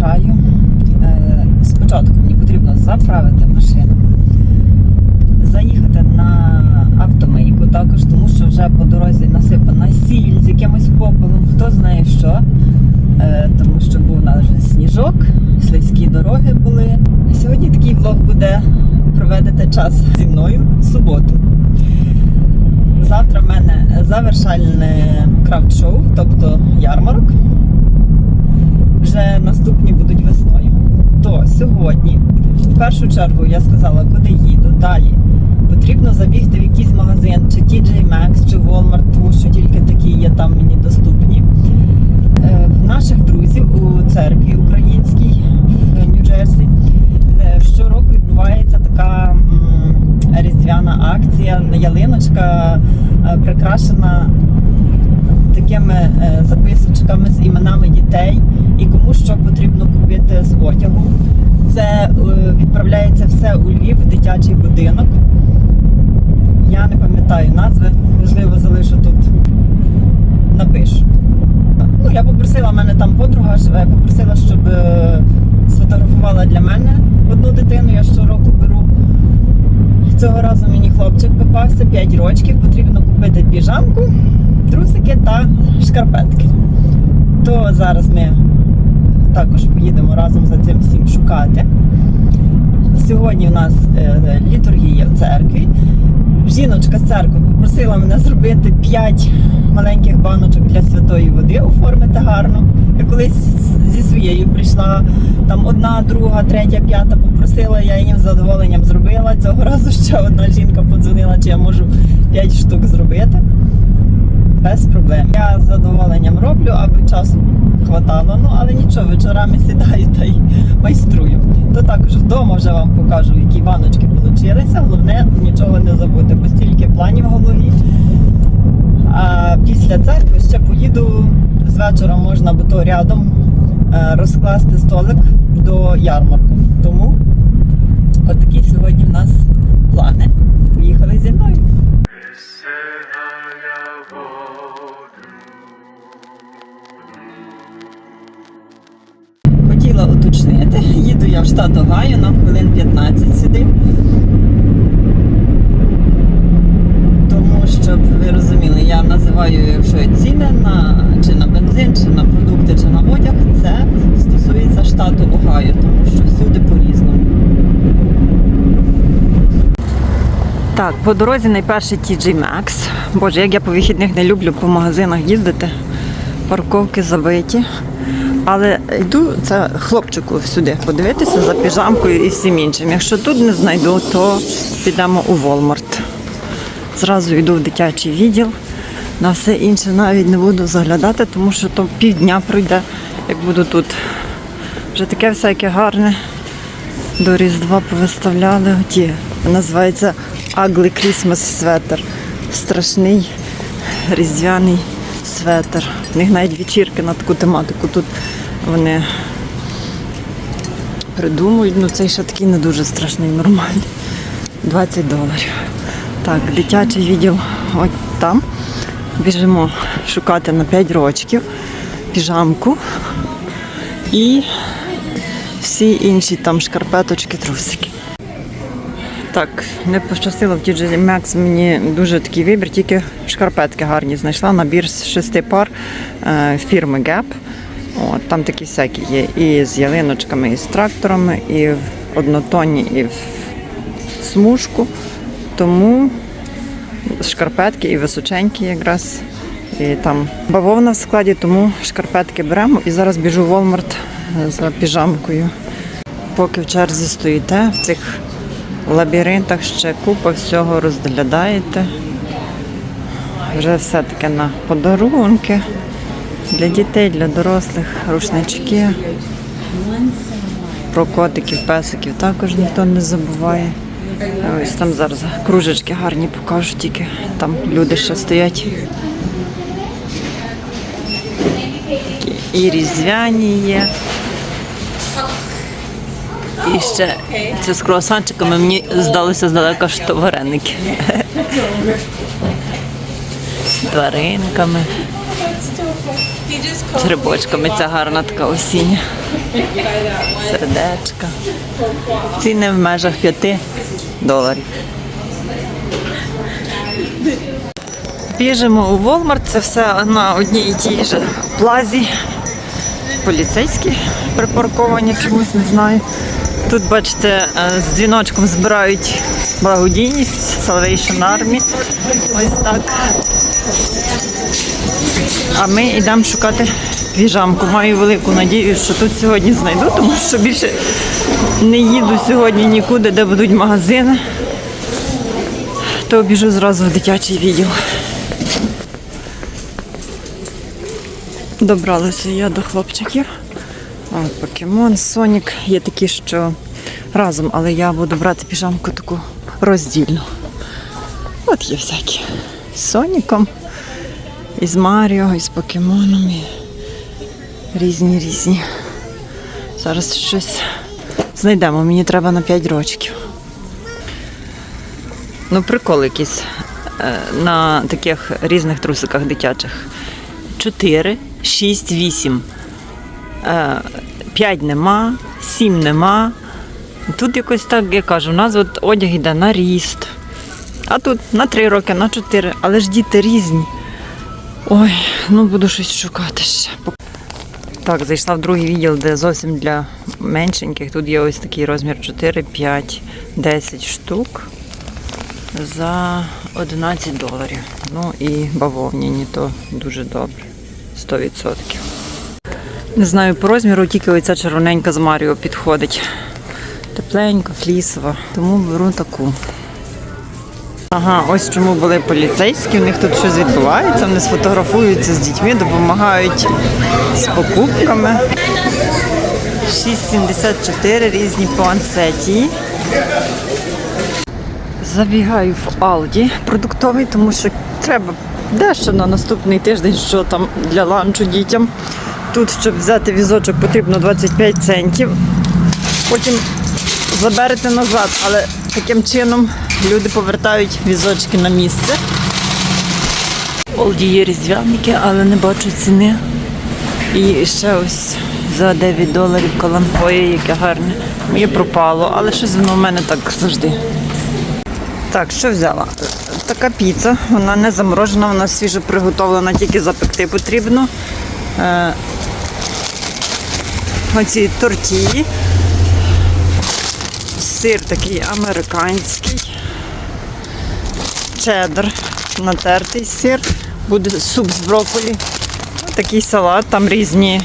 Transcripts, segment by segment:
вирушаю. Е, Спочатку мені потрібно заправити машину, заїхати на автомийку також, тому що вже по дорозі насипана сіль з якимось попелом, хто знає що. Е, Тому що був у нас вже сніжок, слизькі дороги були. Сьогодні такий влог буде проведете час зі мною в суботу. Завтра в мене завершальне крафт-шоу, тобто ярмарок. Вже наступні будуть весною. То сьогодні, в першу чергу, я сказала, куди їду. Далі потрібно забігти в якийсь магазин, чи TJ Maxx, чи Walmart, тому що тільки такі є там мені доступні. Е, В наших друзів у церкві українській в Нью-Джерсі е, щороку відбувається така різдвяна акція. Ялиночка е, прикрашена такими е, записочками з іменами дітей і кому що потрібно купити з одягу. Це е, відправляється все у Львів, в дитячий будинок. Я не пам'ятаю назви, можливо, залишу тут, напишу. Ну, я попросила, в мене там подруга живе, попросила, щоб е, сфотографувала для мене одну дитину, я щороку беру. Цього разу мені хлопчик попався 5 років, потрібно купити піжамку, трусики та шкарпетки. То зараз ми також поїдемо разом за цим всім шукати. Сьогодні у нас е, літургія в церкві. Жіночка з церкви попросила мене зробити 5 маленьких баночок для святої води, оформити гарно. Я колись зі своєю прийшла, там одна, друга, третя, п'ята попросила, я їм з задоволенням зробила. Цього разу ще одна жінка подзвонила, чи я можу 5 штук зробити. Без проблем. Я з задоволенням роблю, аби часу хватало. Ну але нічого, вечорами сідаю та й майструю. То також вдома вже вам покажу, які баночки получилися. Головне нічого не забути, бо стільки планів в голові. А після церкви ще поїду з вечора можна, бо то рядом е, розкласти столик до ярмарку. Тому от такі сьогодні в нас плани. Поїхали зі мною. В штат Огайо, на хвилин 15 сюди. Тому щоб ви розуміли, я називаю якщо ціни на чи на бензин, чи на продукти, чи на одяг. Це стосується штату Огайо, тому що всюди по-різному. Так, по дорозі найперше TJ Maxx. Боже, як я по вихідних не люблю по магазинах їздити. Парковки забиті. Але йду це хлопчику сюди подивитися за піжамкою і всім іншим. Якщо тут не знайду, то підемо у Walmart. Зразу йду в дитячий відділ. На все інше навіть не буду заглядати, тому що то півдня пройде, як буду тут. Вже таке всяке гарне. До Різдва повиставляли. Ті, називається Ugly Christmas Sweater. Страшний різдвяний светр. У них навіть вечірки на таку тематику тут вони придумують. Ну цей ще такий не дуже страшний, нормальний. 20 доларів. Так, дитячий відділ от там. Біжимо шукати на 5 рочків піжамку і всі інші там шкарпеточки, трусики. Так, не пощастило в TJ Maxx мені дуже такий вибір, тільки шкарпетки гарні знайшла. Набір з шести пар е, фірми Gap. От, там такі всякі є. І з ялиночками, і з тракторами, і в однотонні, і в смужку. Тому шкарпетки і височенькі якраз. І там бавовна в складі, тому шкарпетки беремо. І зараз біжу в Walmart за піжамкою. Поки в черзі стоїте, в цих лабіринтах ще купа всього розглядаєте. Вже все таке на подарунки для дітей, для дорослих, рушнички. Про котиків, песиків також ніхто не забуває. Ось там зараз кружечки гарні покажу, тільки там люди ще стоять. І різдвяні є. І ще це з круасанчиками мені здалося здалека, що вареники. з тваринками, з грибочками. Ця гарна така осіння. Сердечка. Ціни в межах 5 доларів. Біжимо у Walmart, це все на одній і тій же плазі. Поліцейські припарковані чомусь, не знаю. Тут, бачите, е, з дзвіночком збирають благодійність, Salvation Army. Ось так. А ми йдемо шукати піжамку. Маю велику надію, що тут сьогодні знайду, тому що більше не їду сьогодні нікуди, де будуть магазини. То біжу зразу в дитячий відділ. Добралася я до хлопчиків. Покемон, Сонік. Є такі, що разом, але я буду брати піжамку таку роздільну. От є всякі. З Соніком, і з Маріо, і з покемоном. І різні різні. Зараз щось знайдемо. Мені треба на 5 рочків. Ну, прикол якийсь е, на таких різних трусиках дитячих. 4, 6, 8. 5 нема, 7 нема. Тут якось так, я кажу, у нас от одяг йде на ріст. А тут на 3 роки, на 4. Але ж діти різні. Ой, ну буду щось шукати ще. Так, зайшла в другий відділ, де зовсім для меншеньких. Тут є ось такий розмір 4, 5, 10 штук за 11 доларів. Ну і бавовняні, то дуже добре. 100%. Не знаю по розміру, тільки оця червоненька з Маріо підходить. Тепленька, флісова, тому беру таку. Ага, ось чому були поліцейські, у них тут щось відбувається, вони сфотографуються з дітьми, допомагають з покупками. 6,74 різні пуансеті. Забігаю в Алді продуктовий, тому що треба дещо на наступний тиждень, що там для ланчу дітям. Тут, щоб взяти візочок, потрібно 25 центів. Потім заберете назад, але таким чином люди повертають візочки на місце. В Алді є різдвяники, але не бачу ціни. І ще ось за 9 доларів калампоє, яке гарне. Моє пропало, але щось воно в мене так завжди. Так, що взяла? Така піца, вона не заморожена, вона свіжо приготовлена, тільки запекти потрібно. Оці тортії. Сир такий американський. Чеддер, натертий сир. Буде суп з брокколі. Такий салат, там різні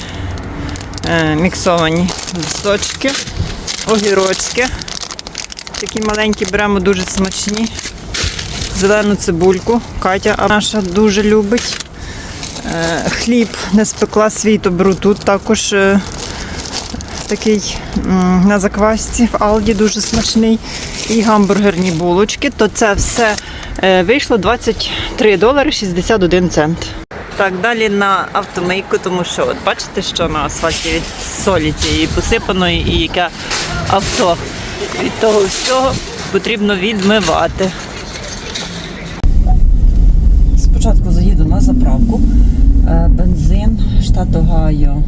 е, міксовані листочки, огірочки. Такі маленькі беремо дуже смачні. Зелену цибульку. Катя наша дуже любить. Е, Хліб не спекла свій, то беру тут також е, такий на заквасці в Алді дуже смачний. І гамбургерні булочки. То це все е, вийшло 23 долари 61 цент. Так, далі на автомийку, тому що от бачите, що на асфальті від солі цієї посипаної і яке авто. Від того всього потрібно відмивати. Спочатку заїду на заправку. Е, Бензин, штат Огайо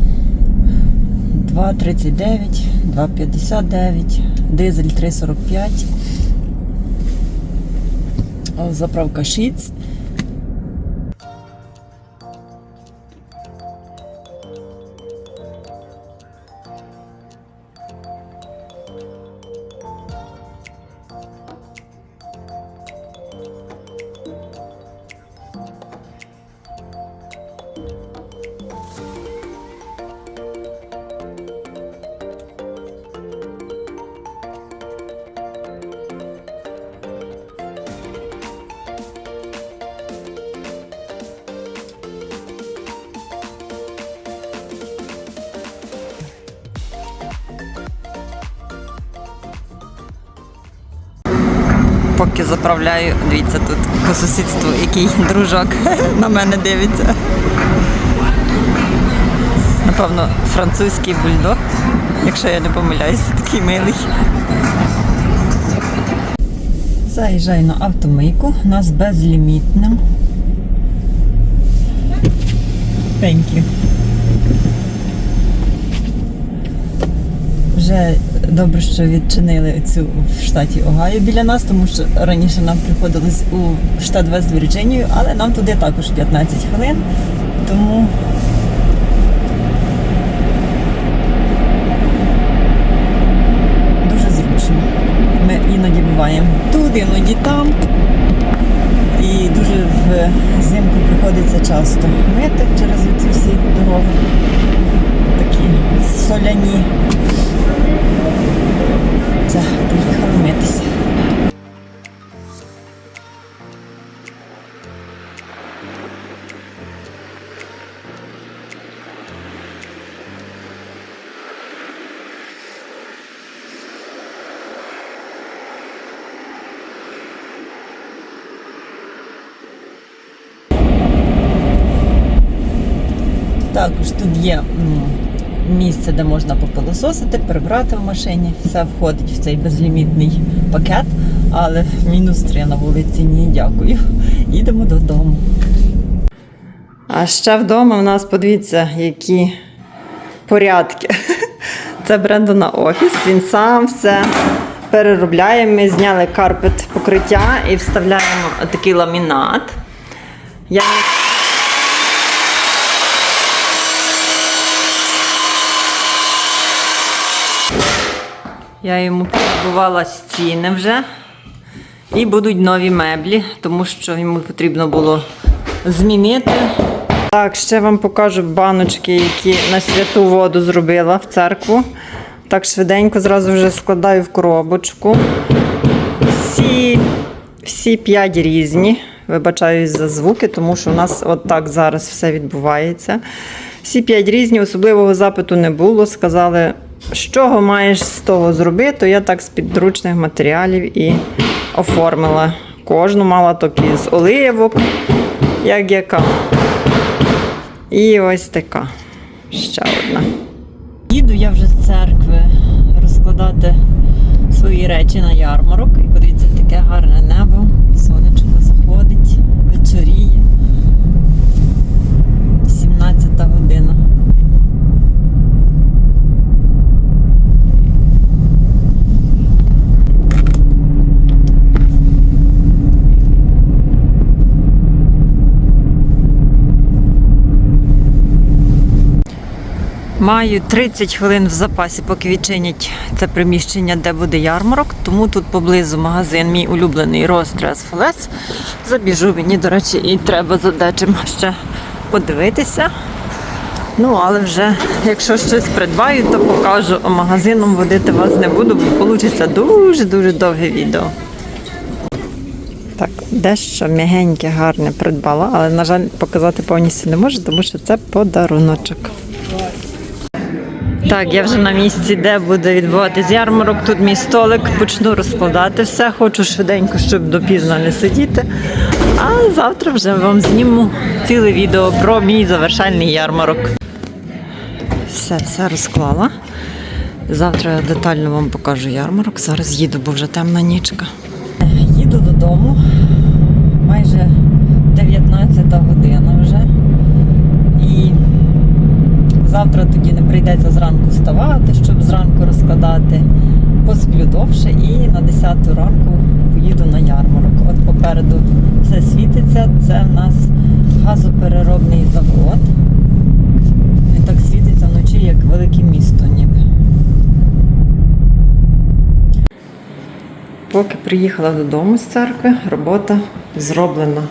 2,39, 2,59, дизель 3,45, заправка 6. коробки заправляю. Дивіться, тут по сусідству який дружок на мене дивиться. Напевно, французький бульдог, якщо я не помиляюся, такий милий. Заїжджай на автомийку, у нас безлімітна. Thank you. Вже добре, що відчинили цю в штаті Огайо біля нас, тому що раніше нам приходилось у штат Вест Вірджинію, але нам туди також 15 хвилин. Тому дуже зручно. Ми іноді буваємо тут, іноді там. І дуже взимку приходиться часто мити через ці всі дороги. Такі соляні. Це, поїхали митися. Також тут є місце, де можна попилососити, прибрати в машині. Все входить в цей безлімітний пакет, але мінус 3 на вулиці ні, дякую. Їдемо додому. А ще вдома в нас, подивіться, які порядки. Це Брендона офіс. Він сам все переробляє. Ми зняли карпет покриття і вставляємо такий ламінат. Я Я йому підбувала стіни вже. І будуть нові меблі, тому що йому потрібно було змінити. Так, ще вам покажу баночки, які на святу воду зробила в церкву. Так швиденько зразу вже складаю в коробочку. Всі, всі п'ять різні. Вибачаюсь за звуки, тому що у нас от так зараз все відбувається. Всі п'ять різні, особливого запиту не було. Сказали, з чого маєш з того зробити, то я так з підручних матеріалів і оформила. Кожну мала такі з оливок, як яка. І ось така. Ще одна. Їду я вже з церкви розкладати свої речі на ярмарок. І подивіться, таке гарне небо. Маю 30 хвилин в запасі, поки відчинять це приміщення, де буде ярмарок. Тому тут поблизу магазин, мій улюблений Рострес Флес. Забіжу мені, до речі, і треба за дечим ще подивитися. Ну, але вже, якщо щось придбаю, то покажу. А магазином водити вас не буду, бо вийде дуже-дуже довге відео. Так, дещо м'ягеньке, гарне придбала, але, на жаль, показати повністю не можу, тому що це подаруночок. Так, я вже на місці, де буде відбуватись ярмарок. Тут мій столик, почну розкладати все. Хочу швиденько, щоб допізно не сидіти. А завтра вже вам зніму ціле відео про мій завершальний ярмарок. Все, все розклала. Завтра я детально вам покажу ярмарок. Зараз їду, бо вже темна нічка. Їду додому. Майже 19 година вже. І Завтра тоді прийдеться зранку вставати, щоб зранку розкладати. Посплю довше і на 10 ранку поїду на ярмарок. От попереду все світиться. Це в нас газопереробний завод. Він так світиться вночі, як велике місто ніби. Поки приїхала додому з церкви, робота зроблена.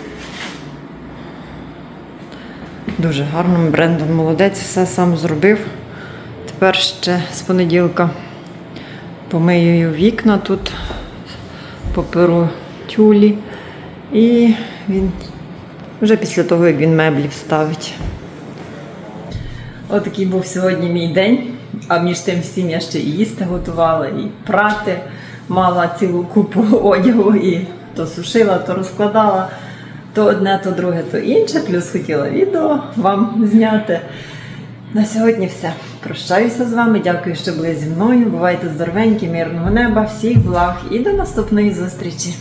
Дуже гарно. Брендон молодець, все сам зробив. Тепер ще з понеділка помию вікна тут, поперу тюлі. І він вже після того, як він меблі вставить. Отакий був сьогодні мій день. А між тим всім я ще і їсти готувала, і прати мала цілу купу одягу, і то сушила, то розкладала то одне, то друге, то інше. Плюс хотіла відео вам зняти. На сьогодні все. Прощаюся з вами. Дякую, що були зі мною. Бувайте здоровенькі, мирного неба, всіх благ і до наступної зустрічі!